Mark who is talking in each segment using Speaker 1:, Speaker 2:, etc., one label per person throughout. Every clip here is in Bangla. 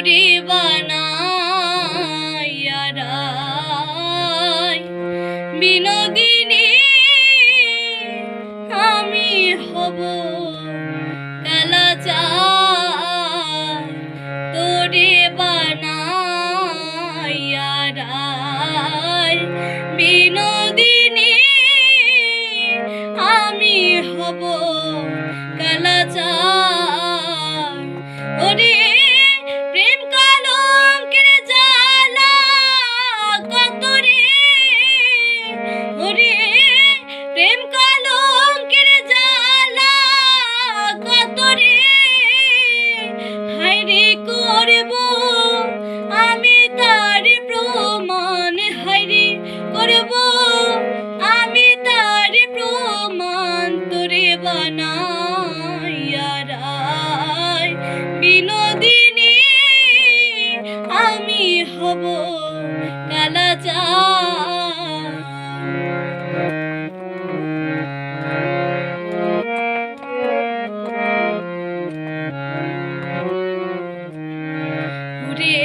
Speaker 1: Mudiva. ঘুরে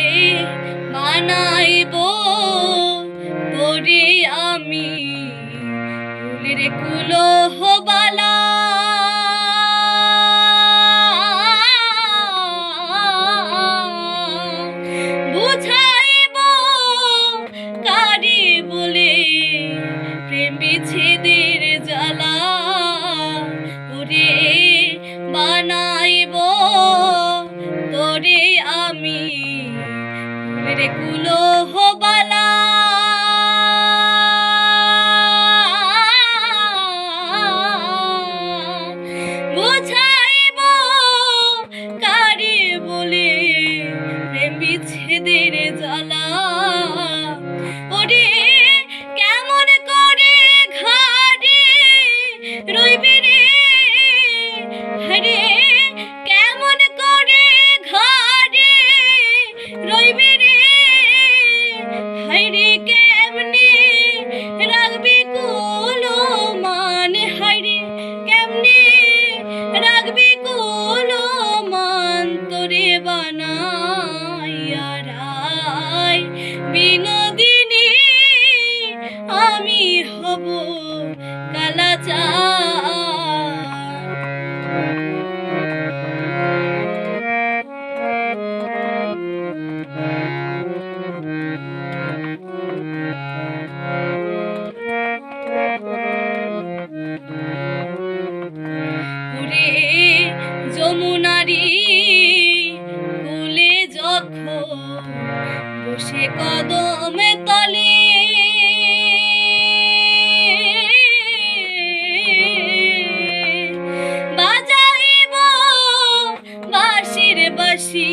Speaker 1: ভালোবাসি,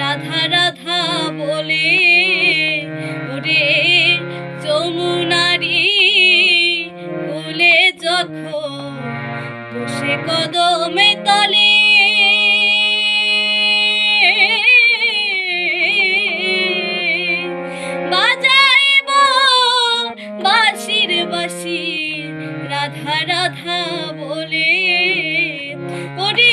Speaker 1: রাধা রাধা বলে, ওরে যমুনারি বলে যখন বসে কদমে তলে, বাজাইব বাসির বাসি রাধা রাধা বলে, ওরে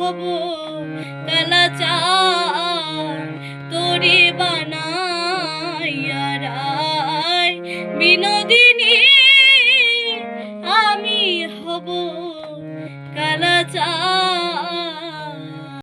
Speaker 1: হব। কালাচার তোরে বানাইয়ারায় বিনোদিনী